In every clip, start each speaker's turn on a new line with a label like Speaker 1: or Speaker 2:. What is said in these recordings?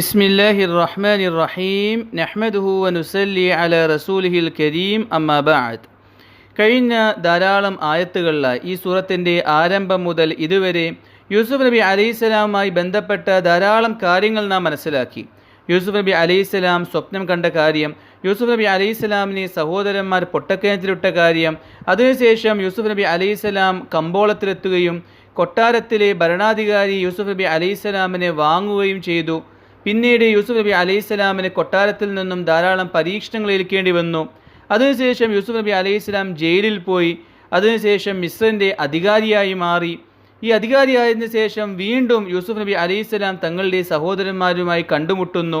Speaker 1: بسم الله الرحمن الرحيم نحمده ونسلي على رسوله الكريم أما بعد കഴിഞ്ഞ ധാരാളം ആയത്തുകളിലായി ഈ സൂറത്തിൻ്റെ ആരംഭം മുതൽ ഇതുവരെ യൂസുഫ് നബി അലൈഹിസ്സലാമുമായി ബന്ധപ്പെട്ട ധാരാളം കാര്യങ്ങൾ നാം മനസ്സിലാക്കി യൂസുഫ് നബി അലൈഹിസ്സലാം സ്വപ്നം കണ്ട കാര്യം യൂസുഫ് നബി അലൈഹിസ്സലാമിനെ സഹോദരന്മാർ പൊട്ടക്കിണറ്റിലിട്ട കാര്യം അതിനുശേഷം യൂസുഫ് നബി അലൈഹിസ്സലാം കമ്പോളത്തിലെത്തുകയും കൊട്ടാരത്തിലെ ഭരണാധികാരി യൂസുഫ് നബി അലൈഹിസ്സലാമിനെ വാങ്ങുകയും ചെയ്തു പിന്നീട് യൂസുഫ് നബി അലൈഹിസ്സലാമിന് കൊട്ടാരത്തിൽ നിന്നും ധാരാളം പരീക്ഷണങ്ങൾ ഏൽക്കേണ്ടി വന്നു അതിനുശേഷം യൂസുഫ് നബി അലൈഹിസ്സലാം ജയിലിൽ പോയി അതിനുശേഷം മിസ്രൻ്റെ അധികാരിയായി മാറി ഈ അധികാരിയായതിനു ശേഷം വീണ്ടും യൂസുഫ് നബി അലൈഹിസ്സലാം തങ്ങളുടെ സഹോദരന്മാരുമായി കണ്ടുമുട്ടുന്നു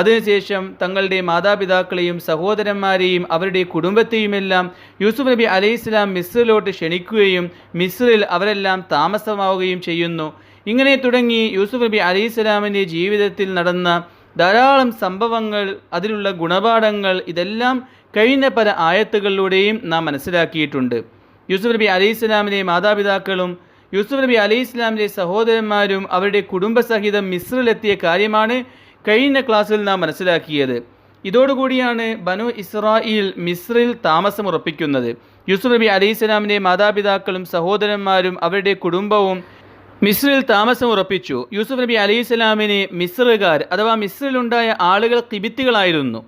Speaker 1: അതിനുശേഷം തങ്ങളുടെ മാതാപിതാക്കളെയും സഹോദരന്മാരെയും അവരുടെ കുടുംബത്തെയുമെല്ലാം യൂസുഫ് നബി അലൈഹിസ്ലാം മിസ്രിലോട്ട് ക്ഷണിക്കുകയും മിസ്രിൽ അവരെല്ലാം താമസമാവുകയും ചെയ്യുന്നു ഇങ്ങനെ തുടങ്ങി യൂസുഫ് നബി അലി സ്വലാമിൻ്റെ ജീവിതത്തിൽ നടന്ന ധാരാളം സംഭവങ്ങൾ അതിലുള്ള ഗുണപാഠങ്ങൾ ഇതെല്ലാം കഴിഞ്ഞ പല ആയത്തുകളിലൂടെയും നാം മനസ്സിലാക്കിയിട്ടുണ്ട് യൂസുഫ് നബി അലി സ്വലാമിലെ മാതാപിതാക്കളും യൂസുഫ് നബി അലി ഇസ്ലാമിലെ സഹോദരന്മാരും അവരുടെ കുടുംബസഹിതം മിസ്രിലെത്തിയ കാര്യമാണ് കഴിഞ്ഞ ക്ലാസ്സിൽ നാം മനസ്സിലാക്കിയത് ഇതോടുകൂടിയാണ് ബനു ഇസ്രായിൽ മിസ്രിൽ താമസം ഉറപ്പിക്കുന്നത് യൂസുഫ് നബി അലി സ്വലാമിൻ്റെ മാതാപിതാക്കളും സഹോദരന്മാരും അവരുടെ കുടുംബവും മിസ്രിൽ താമസം ഉറപ്പിച്ചു യൂസുഫ് നബി ഇസ്ലാമിനെ മിസ്രുകാർ അഥവാ മിസ്രിലുണ്ടായ ആളുകൾ കിബിത്തികളായിരുന്നു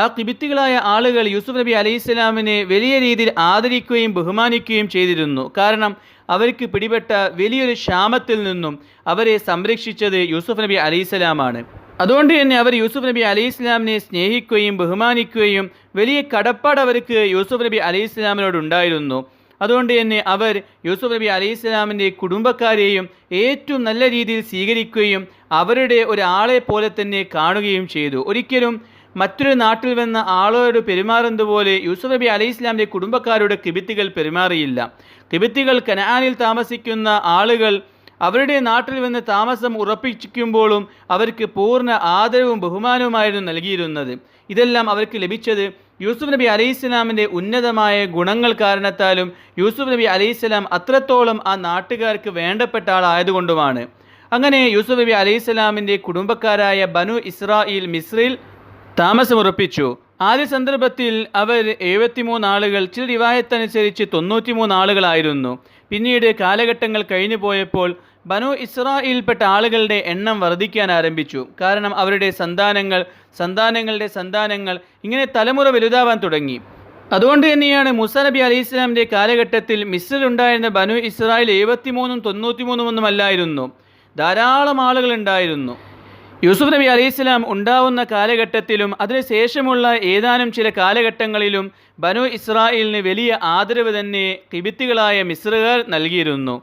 Speaker 1: ആ കിബിത്തികളായ ആളുകൾ യൂസുഫ് നബി ഇസ്ലാമിനെ വലിയ രീതിയിൽ ആദരിക്കുകയും ബഹുമാനിക്കുകയും ചെയ്തിരുന്നു കാരണം അവർക്ക് പിടിപെട്ട വലിയൊരു ക്ഷാമത്തിൽ നിന്നും അവരെ സംരക്ഷിച്ചത് യൂസുഫ് നബി ഇസ്ലാമാണ് അതുകൊണ്ട് തന്നെ അവർ യൂസുഫ് നബി അലി ഇസ്ലാമിനെ സ്നേഹിക്കുകയും ബഹുമാനിക്കുകയും വലിയ കടപ്പാട് അവർക്ക് യൂസുഫ് നബി അലി ഇസ്ലാമിനോടുണ്ടായിരുന്നു അതുകൊണ്ട് തന്നെ അവർ യൂസുഫ് നബി അലൈഹി ഇസ്ലാമിൻ്റെ കുടുംബക്കാരെയും ഏറ്റവും നല്ല രീതിയിൽ സ്വീകരിക്കുകയും അവരുടെ ഒരാളെ പോലെ തന്നെ കാണുകയും ചെയ്തു ഒരിക്കലും മറ്റൊരു നാട്ടിൽ വന്ന ആളോട് പെരുമാറുന്നതുപോലെ യൂസുഫ് നബി അലൈഹി ഇസ്ലാമിൻ്റെ കുടുംബക്കാരോട് കിബിത്തികൾ പെരുമാറിയില്ല കിബിത്തികൾ കനാനിൽ താമസിക്കുന്ന ആളുകൾ അവരുടെ നാട്ടിൽ വന്ന് താമസം ഉറപ്പിക്കുമ്പോഴും അവർക്ക് പൂർണ്ണ ആദരവും ബഹുമാനവുമായിരുന്നു നൽകിയിരുന്നത് ഇതെല്ലാം അവർക്ക് ലഭിച്ചത് യൂസുഫ് നബി അലൈഹിസ്ലാമിൻ്റെ ഉന്നതമായ ഗുണങ്ങൾ കാരണത്താലും യൂസുഫ് നബി അലൈഹിസ്ലാം അത്രത്തോളം ആ നാട്ടുകാർക്ക് വേണ്ടപ്പെട്ട ആളായതുകൊണ്ടുമാണ് അങ്ങനെ യൂസുഫ് നബി അലൈഹിസ്ലാമിൻ്റെ കുടുംബക്കാരായ ബനു ഇസ്രായിൽ മിസ്രിൽ താമസമുറപ്പിച്ചു ആദ്യ സന്ദർഭത്തിൽ അവർ എഴുപത്തിമൂന്ന് ആളുകൾ ചില റിവായത്തനുസരിച്ച് തൊണ്ണൂറ്റിമൂന്ന് ആളുകളായിരുന്നു പിന്നീട് കാലഘട്ടങ്ങൾ കഴിഞ്ഞു പോയപ്പോൾ ബനു ഇസ്രായേൽപ്പെട്ട ആളുകളുടെ എണ്ണം വർദ്ധിക്കാൻ ആരംഭിച്ചു കാരണം അവരുടെ സന്താനങ്ങൾ സന്താനങ്ങളുടെ സന്താനങ്ങൾ ഇങ്ങനെ തലമുറ വലുതാവാൻ തുടങ്ങി അതുകൊണ്ട് തന്നെയാണ് മുസ നബി അലി ഇസ്ലാമിൻ്റെ കാലഘട്ടത്തിൽ മിസ്രിലുണ്ടായിരുന്ന ബനു ഇസ്രായേൽ എഴുപത്തിമൂന്നും തൊണ്ണൂറ്റിമൂന്നും ഒന്നും അല്ലായിരുന്നു ധാരാളം ആളുകളുണ്ടായിരുന്നു യൂസുഫ് നബി അലി ഇസ്ലാം ഉണ്ടാവുന്ന കാലഘട്ടത്തിലും അതിനുശേഷമുള്ള ഏതാനും ചില കാലഘട്ടങ്ങളിലും ബനു ഇസ്രായേലിന് വലിയ ആദരവ് തന്നെ കിബിത്തുകളായ മിസ്രുകാർ നൽകിയിരുന്നു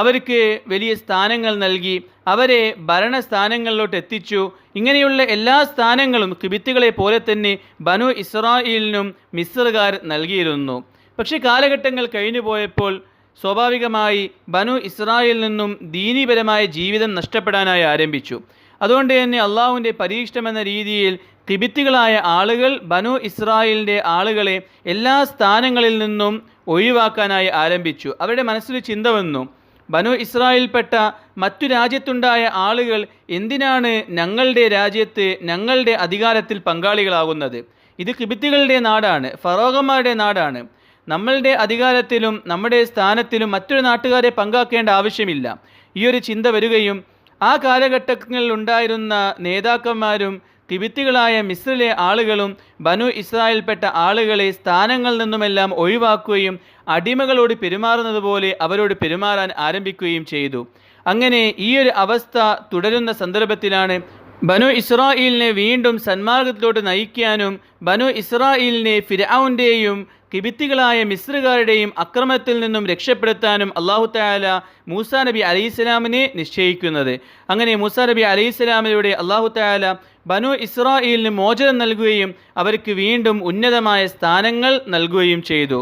Speaker 1: അവർക്ക് വലിയ സ്ഥാനങ്ങൾ നൽകി അവരെ ഭരണസ്ഥാനങ്ങളിലോട്ട് എത്തിച്ചു ഇങ്ങനെയുള്ള എല്ലാ സ്ഥാനങ്ങളും കിബിത്തുകളെ പോലെ തന്നെ ബനു ഇസ്രായേലിനും മിസ്രുകാർ നൽകിയിരുന്നു പക്ഷേ കാലഘട്ടങ്ങൾ കഴിഞ്ഞു പോയപ്പോൾ സ്വാഭാവികമായി ബനു ഇസ്രായേലിൽ നിന്നും ദീനീപരമായ ജീവിതം നഷ്ടപ്പെടാനായി ആരംഭിച്ചു അതുകൊണ്ട് തന്നെ അള്ളാഹുവിൻ്റെ പരീക്ഷണമെന്ന രീതിയിൽ കിബിത്തുകളായ ആളുകൾ ബനു ഇസ്രായേലിൻ്റെ ആളുകളെ എല്ലാ സ്ഥാനങ്ങളിൽ നിന്നും ഒഴിവാക്കാനായി ആരംഭിച്ചു അവരുടെ മനസ്സിൽ ചിന്ത വന്നു ബനു ഇസ്രായേൽപ്പെട്ട മറ്റു രാജ്യത്തുണ്ടായ ആളുകൾ എന്തിനാണ് ഞങ്ങളുടെ രാജ്യത്ത് ഞങ്ങളുടെ അധികാരത്തിൽ പങ്കാളികളാകുന്നത് ഇത് കിബിത്തികളുടെ നാടാണ് ഫറോഗന്മാരുടെ നാടാണ് നമ്മളുടെ അധികാരത്തിലും നമ്മുടെ സ്ഥാനത്തിലും മറ്റൊരു നാട്ടുകാരെ പങ്കാക്കേണ്ട ആവശ്യമില്ല ഈ ഒരു ചിന്ത വരികയും ആ കാലഘട്ടങ്ങളിൽ ഉണ്ടായിരുന്ന നേതാക്കന്മാരും തിബിത്തികളായ മിസ്രിലെ ആളുകളും ബനു ഇസ്രായേൽപ്പെട്ട ആളുകളെ സ്ഥാനങ്ങളിൽ നിന്നുമെല്ലാം ഒഴിവാക്കുകയും അടിമകളോട് പെരുമാറുന്നത് അവരോട് പെരുമാറാൻ ആരംഭിക്കുകയും ചെയ്തു അങ്ങനെ ഈയൊരു അവസ്ഥ തുടരുന്ന സന്ദർഭത്തിലാണ് ബനു ഇസ്രായേലിനെ വീണ്ടും സന്മാർഗത്തിലോട്ട് നയിക്കാനും ബനു ഇസ്രായേലിനെ ഫിരൌൻ്റെയും കിബിത്തികളായ മിശ്രുകാരുടെയും അക്രമത്തിൽ നിന്നും രക്ഷപ്പെടുത്താനും അള്ളാഹു താല മൂസാ നബി അലൈഹിസ്ലാമിനെ നിശ്ചയിക്കുന്നത് അങ്ങനെ മൂസാ നബി അലൈഹിസ്ലാമിലൂടെ അള്ളാഹു താല ബനു ഇസ്രായേലിന് മോചനം നൽകുകയും അവർക്ക് വീണ്ടും ഉന്നതമായ സ്ഥാനങ്ങൾ നൽകുകയും ചെയ്തു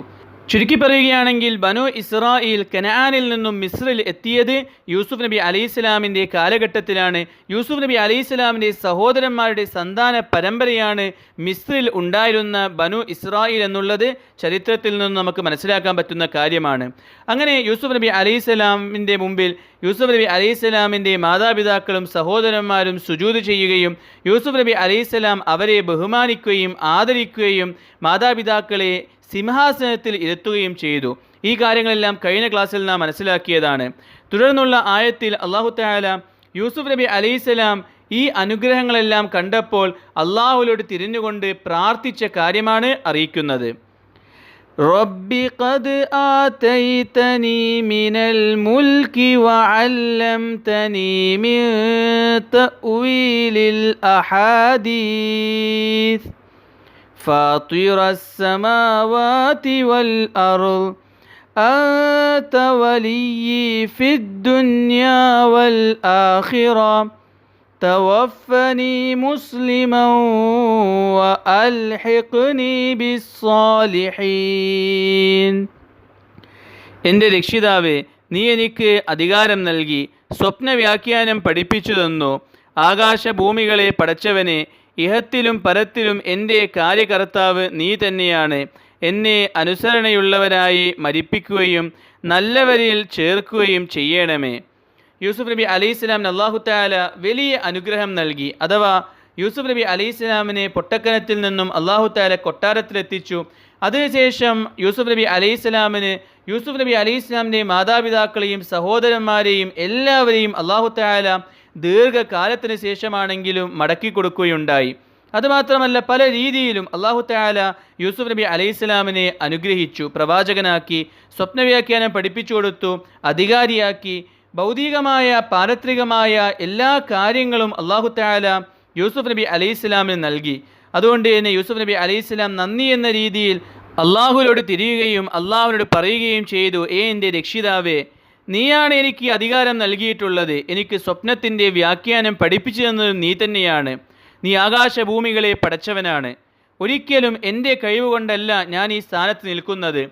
Speaker 1: ചുരുക്കി പറയുകയാണെങ്കിൽ ബനു ഇസ്രായേൽ കനാനിൽ നിന്നും മിസ്രിൽ എത്തിയത് യൂസുഫ് നബി ഇസ്ലാമിൻ്റെ കാലഘട്ടത്തിലാണ് യൂസുഫ് നബി ഇസ്ലാമിൻ്റെ സഹോദരന്മാരുടെ സന്താന പരമ്പരയാണ് മിസ്രിൽ ഉണ്ടായിരുന്ന ബനു ഇസ്രായേൽ എന്നുള്ളത് ചരിത്രത്തിൽ നിന്ന് നമുക്ക് മനസ്സിലാക്കാൻ പറ്റുന്ന കാര്യമാണ് അങ്ങനെ യൂസുഫ് നബി ഇസ്ലാമിൻ്റെ മുമ്പിൽ യൂസുഫ് നബി ഇസ്ലാമിൻ്റെ മാതാപിതാക്കളും സഹോദരന്മാരും സുജൂത് ചെയ്യുകയും യൂസുഫ് നബി ഇസ്ലാം അവരെ ബഹുമാനിക്കുകയും ആദരിക്കുകയും മാതാപിതാക്കളെ സിംഹാസനത്തിൽ ഇരുത്തുകയും ചെയ്തു ഈ കാര്യങ്ങളെല്ലാം കഴിഞ്ഞ ക്ലാസ്സിൽ നാം മനസ്സിലാക്കിയതാണ് തുടർന്നുള്ള ആയത്തിൽ അള്ളാഹു താല യൂസുഫ് നബി അലൈഹിസ്സലാം ഈ അനുഗ്രഹങ്ങളെല്ലാം കണ്ടപ്പോൾ അള്ളാഹുലോട് തിരിഞ്ഞുകൊണ്ട് പ്രാർത്ഥിച്ച കാര്യമാണ് അറിയിക്കുന്നത്
Speaker 2: റബ്ബി ഖദ് ആതൈതനി മിനൽ الملك വഅല്ലംതനി മിൻ تأويل الأحاديث فاطر السماوات والأرض أنت ولي في الدنيا والآخرة توفني مسلما وألحقني بالصالحين എൻ്റെ രക്ഷിതാവേ നീ എനിക്ക് അധികാരം നൽകി സ്വപ്നവ്യാഖ്യാനം പഠിപ്പിച്ചു തന്നു ആകാശഭൂമികളെ പടച്ചവനെ ഇഹത്തിലും പരത്തിലും എൻ്റെ കാര്യകർത്താവ് നീ തന്നെയാണ് എന്നെ അനുസരണയുള്ളവരായി മരിപ്പിക്കുകയും നല്ലവരിൽ ചേർക്കുകയും ചെയ്യണമേ യൂസുഫ് നബി അലൈഹി സ്വലാമിന് അള്ളാഹു താല വലിയ അനുഗ്രഹം നൽകി അഥവാ യൂസുഫ് നബി അലൈഹി സ്വലാമിനെ പൊട്ടക്കനത്തിൽ നിന്നും അള്ളാഹു താല കൊട്ടാരത്തിലെത്തിച്ചു അതിനുശേഷം യൂസുഫ് നബി അലൈഹി സ്വലാമിന് യൂസുഫ് നബി അലൈഹി മാതാപിതാക്കളെയും സഹോദരന്മാരെയും എല്ലാവരെയും അള്ളാഹു താല ദീർഘകാലത്തിന് ശേഷമാണെങ്കിലും മടക്കി കൊടുക്കുകയുണ്ടായി അതുമാത്രമല്ല പല രീതിയിലും അള്ളാഹു തയാല യൂസുഫ് നബി അലൈഹി സ്വലാമിനെ അനുഗ്രഹിച്ചു പ്രവാചകനാക്കി സ്വപ്നവ്യാഖ്യാനം പഠിപ്പിച്ചു കൊടുത്തു അധികാരിയാക്കി ഭൗതികമായ പാരത്രികമായ എല്ലാ കാര്യങ്ങളും അള്ളാഹു തയാല യൂസുഫ് നബി അലൈഹി സ്വലാമിന് നൽകി അതുകൊണ്ട് തന്നെ യൂസുഫ് നബി അലൈഹി സ്വലാം നന്ദി എന്ന രീതിയിൽ അള്ളാഹുവിനോട് തിരിയുകയും അള്ളാഹുവിനോട് പറയുകയും ചെയ്തു ഏ എൻ്റെ രക്ഷിതാവേ നീയാണ് എനിക്ക് അധികാരം നൽകിയിട്ടുള്ളത് എനിക്ക് സ്വപ്നത്തിൻ്റെ വ്യാഖ്യാനം പഠിപ്പിച്ചു തന്നത് നീ തന്നെയാണ് നീ ആകാശഭൂമികളെ പടച്ചവനാണ് ഒരിക്കലും എൻ്റെ കഴിവുകൊണ്ടല്ല ഞാൻ ഈ സ്ഥാനത്ത് നിൽക്കുന്നത്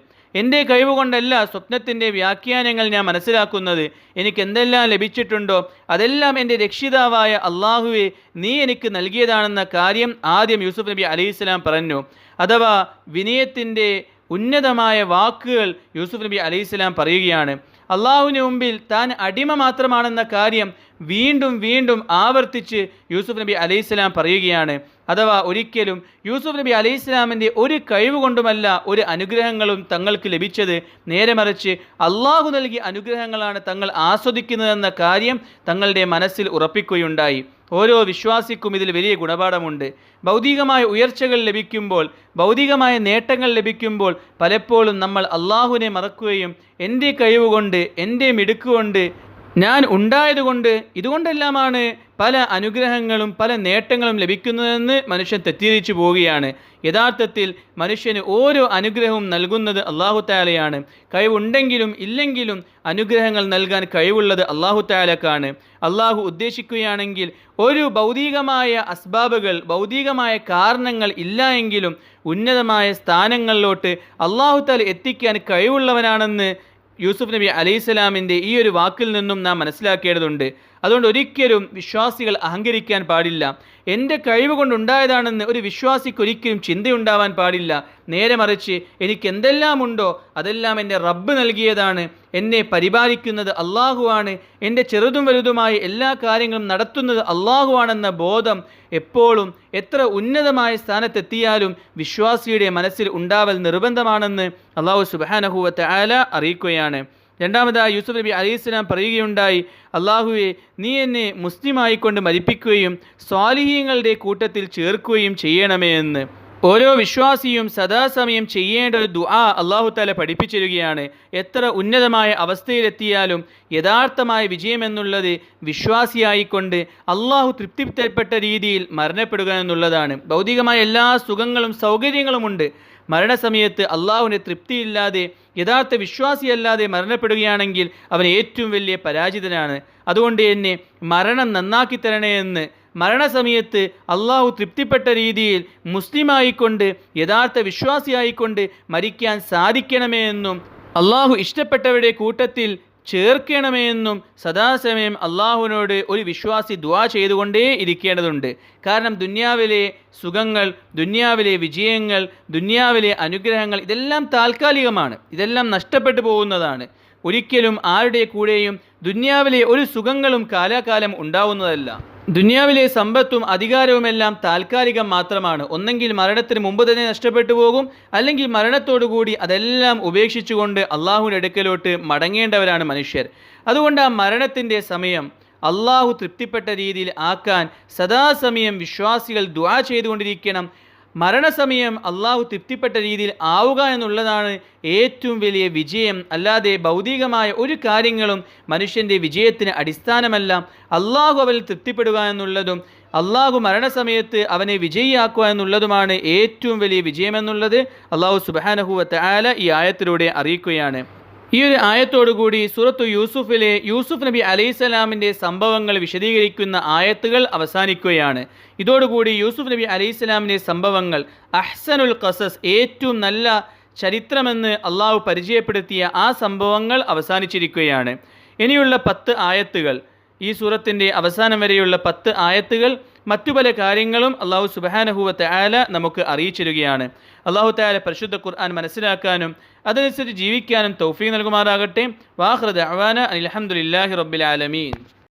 Speaker 2: എൻ്റെ കഴിവുകൊണ്ടല്ല സ്വപ്നത്തിൻ്റെ വ്യാഖ്യാനങ്ങൾ ഞാൻ മനസ്സിലാക്കുന്നത് എനിക്ക് എന്തെല്ലാം ലഭിച്ചിട്ടുണ്ടോ അതെല്ലാം എൻ്റെ രക്ഷിതാവായ അള്ളാഹുവെ നീ എനിക്ക് നൽകിയതാണെന്ന കാര്യം ആദ്യം യൂസുഫ് നബി അലൈഹിസ്ലാം പറഞ്ഞു അഥവാ വിനയത്തിൻ്റെ ഉന്നതമായ വാക്കുകൾ യൂസുഫ് നബി അലൈഹിസ്ലാം പറയുകയാണ് അള്ളാഹുവിന് മുമ്പിൽ താൻ അടിമ മാത്രമാണെന്ന കാര്യം വീണ്ടും വീണ്ടും ആവർത്തിച്ച് യൂസുഫ് നബി അലൈഹിസ്ലാം പറയുകയാണ് അഥവാ ഒരിക്കലും യൂസുഫ് നബി അലൈഹിസ്ലാമിൻ്റെ ഒരു കഴിവ് കൊണ്ടുമല്ല ഒരു അനുഗ്രഹങ്ങളും തങ്ങൾക്ക് ലഭിച്ചത് നേരെ മറിച്ച് അള്ളാഹു നൽകിയ അനുഗ്രഹങ്ങളാണ് തങ്ങൾ ആസ്വദിക്കുന്നതെന്ന കാര്യം തങ്ങളുടെ മനസ്സിൽ ഉറപ്പിക്കുകയുണ്ടായി ഓരോ വിശ്വാസിക്കും ഇതിൽ വലിയ ഗുണപാഠമുണ്ട് ഭൗതികമായ ഉയർച്ചകൾ ലഭിക്കുമ്പോൾ ഭൗതികമായ നേട്ടങ്ങൾ ലഭിക്കുമ്പോൾ പലപ്പോഴും നമ്മൾ അള്ളാഹുവിനെ മറക്കുകയും എൻ്റെ കഴിവുകൊണ്ട് എൻ്റെ മിടുക്കുകൊണ്ട് ഞാൻ ഉണ്ടായതുകൊണ്ട് ഇതുകൊണ്ടെല്ലാമാണ് പല അനുഗ്രഹങ്ങളും പല നേട്ടങ്ങളും ലഭിക്കുന്നതെന്ന് മനുഷ്യൻ തെറ്റിദ്ധരിച്ചു പോവുകയാണ് യഥാർത്ഥത്തിൽ മനുഷ്യന് ഓരോ അനുഗ്രഹവും നൽകുന്നത് അള്ളാഹുത്താലയാണ് കഴിവുണ്ടെങ്കിലും ഇല്ലെങ്കിലും അനുഗ്രഹങ്ങൾ നൽകാൻ കഴിവുള്ളത് അള്ളാഹുത്താലക്കാണ് അള്ളാഹു ഉദ്ദേശിക്കുകയാണെങ്കിൽ ഒരു ഭൗതികമായ അസ്ബാബുകൾ ഭൗതികമായ കാരണങ്ങൾ ഇല്ല എങ്കിലും ഉന്നതമായ സ്ഥാനങ്ങളിലോട്ട് അള്ളാഹു എത്തിക്കാൻ കഴിവുള്ളവനാണെന്ന് യൂസുഫ് നബി അലൈഹിസ്സലാമിൻ്റെ ഈ ഒരു വാക്കിൽ നിന്നും നാം മനസ്സിലാക്കേണ്ടതുണ്ട് അതുകൊണ്ട് ഒരിക്കലും വിശ്വാസികൾ അഹങ്കരിക്കാൻ പാടില്ല എൻ്റെ കഴിവ് കൊണ്ടുണ്ടായതാണെന്ന് ഒരു വിശ്വാസിക്ക് ഒരിക്കലും ചിന്തയുണ്ടാവാൻ പാടില്ല നേരെ മറിച്ച് എനിക്ക് എന്തെല്ലാം ഉണ്ടോ അതെല്ലാം എൻ്റെ റബ്ബ് നൽകിയതാണ് എന്നെ പരിപാലിക്കുന്നത് അള്ളാഹുവാണ് എൻ്റെ ചെറുതും വലുതുമായ എല്ലാ കാര്യങ്ങളും നടത്തുന്നത് അള്ളാഹുവാണെന്ന ബോധം എപ്പോഴും എത്ര ഉന്നതമായ സ്ഥാനത്തെത്തിയാലും വിശ്വാസിയുടെ മനസ്സിൽ ഉണ്ടാവൽ നിർബന്ധമാണെന്ന് അള്ളാഹു സുബാനഹുവത്തെ ആല അറിയിക്കുകയാണ് രണ്ടാമതായി യൂസുഫ് നബി അലൈഹിസ്ലാം പറയുകയുണ്ടായി അള്ളാഹുവെ നീ എന്നെ മുസ്ലിമായിക്കൊണ്ട് മരിപ്പിക്കുകയും സ്വാലിഹീങ്ങളുടെ കൂട്ടത്തിൽ ചേർക്കുകയും ചെയ്യണമേ എന്ന് ഓരോ വിശ്വാസിയും സദാസമയം ചെയ്യേണ്ട ഒരു ദുആ അള്ളാഹു താല പഠിപ്പിച്ചിരുകയാണ് എത്ര ഉന്നതമായ അവസ്ഥയിലെത്തിയാലും യഥാർത്ഥമായ വിജയമെന്നുള്ളത് വിശ്വാസിയായിക്കൊണ്ട് അള്ളാഹു തൃപ്തിപ്പെട്ട രീതിയിൽ മരണപ്പെടുക എന്നുള്ളതാണ് ഭൗതികമായ എല്ലാ സുഖങ്ങളും സൗകര്യങ്ങളുമുണ്ട് മരണസമയത്ത് അള്ളാഹുവിനെ തൃപ്തിയില്ലാതെ യഥാർത്ഥ വിശ്വാസിയല്ലാതെ മരണപ്പെടുകയാണെങ്കിൽ അവൻ ഏറ്റവും വലിയ പരാജിതനാണ് അതുകൊണ്ട് എന്നെ മരണം നന്നാക്കി തരണേ എന്ന് മരണസമയത്ത് അള്ളാഹു തൃപ്തിപ്പെട്ട രീതിയിൽ മുസ്ലിമായിക്കൊണ്ട് യഥാർത്ഥ വിശ്വാസിയായിക്കൊണ്ട് മരിക്കാൻ സാധിക്കണമേ എന്നും അള്ളാഹു ഇഷ്ടപ്പെട്ടവരുടെ കൂട്ടത്തിൽ ചേർക്കണമേ എന്നും സദാസമയം അള്ളാഹുവിനോട് ഒരു വിശ്വാസി ദ്വാ ചെയ്തുകൊണ്ടേ ഇരിക്കേണ്ടതുണ്ട് കാരണം ദുന്യാവിലെ സുഖങ്ങൾ ദുന്യാവിലെ വിജയങ്ങൾ ദുന്യാവിലെ അനുഗ്രഹങ്ങൾ ഇതെല്ലാം താൽക്കാലികമാണ് ഇതെല്ലാം നഷ്ടപ്പെട്ടു പോകുന്നതാണ് ഒരിക്കലും ആരുടെ കൂടെയും ദുന്യാവിലെ ഒരു സുഖങ്ങളും കാലാകാലം ഉണ്ടാവുന്നതല്ല ദുനിയാവിലെ സമ്പത്തും അധികാരവുമെല്ലാം താൽക്കാലികം മാത്രമാണ് ഒന്നെങ്കിൽ മരണത്തിന് മുമ്പ് തന്നെ നഷ്ടപ്പെട്ടു പോകും അല്ലെങ്കിൽ മരണത്തോടുകൂടി അതെല്ലാം ഉപേക്ഷിച്ചുകൊണ്ട് അള്ളാഹുവിൻ്റെ അടുക്കലോട്ട് മടങ്ങേണ്ടവരാണ് മനുഷ്യർ അതുകൊണ്ട് ആ മരണത്തിൻ്റെ സമയം അള്ളാഹു തൃപ്തിപ്പെട്ട രീതിയിൽ ആക്കാൻ സദാസമയം വിശ്വാസികൾ ദ്വാ ചെയ്തുകൊണ്ടിരിക്കണം മരണസമയം അള്ളാഹു തൃപ്തിപ്പെട്ട രീതിയിൽ ആവുക എന്നുള്ളതാണ് ഏറ്റവും വലിയ വിജയം അല്ലാതെ ഭൗതികമായ ഒരു കാര്യങ്ങളും മനുഷ്യൻ്റെ വിജയത്തിന് അടിസ്ഥാനമല്ല അള്ളാഹു അവൽ തൃപ്തിപ്പെടുക എന്നുള്ളതും അള്ളാഹു മരണസമയത്ത് അവനെ വിജയിയാക്കുക എന്നുള്ളതുമാണ് ഏറ്റവും വലിയ വിജയമെന്നുള്ളത് അള്ളാഹു സുബാനഹുവ ആല ഈ ആയത്തിലൂടെ അറിയിക്കുകയാണ് ഈ ഒരു ആയത്തോടുകൂടി സൂറത്തു യൂസുഫിലെ യൂസുഫ് നബി അലൈഹിസ്സലാമിൻ്റെ സംഭവങ്ങൾ വിശദീകരിക്കുന്ന ആയത്തുകൾ അവസാനിക്കുകയാണ് ഇതോടുകൂടി യൂസുഫ് നബി അലൈഹിസ്സലാമിൻ്റെ സംഭവങ്ങൾ അഹ്സനുൽ ഖസസ് ഏറ്റവും നല്ല ചരിത്രമെന്ന് അള്ളാഹു പരിചയപ്പെടുത്തിയ ആ സംഭവങ്ങൾ അവസാനിച്ചിരിക്കുകയാണ് ഇനിയുള്ള പത്ത് ആയത്തുകൾ ഈ സൂറത്തിൻ്റെ അവസാനം വരെയുള്ള പത്ത് ആയത്തുകൾ മറ്റു പല കാര്യങ്ങളും അള്ളാഹു സുബാനഹുവത്തെ ആല നമുക്ക് അറിയിച്ചിരുകയാണ് അള്ളാഹു താല പരിശുദ്ധ ഖുർആൻ മനസ്സിലാക്കാനും അതനുസരിച്ച് ജീവിക്കാനും തൗഫി നൽകുമാറാകട്ടെ വാഹൃദ് അവാന അലഹമുല്ലാഹി റബ്ബിൽ ആലമീൻ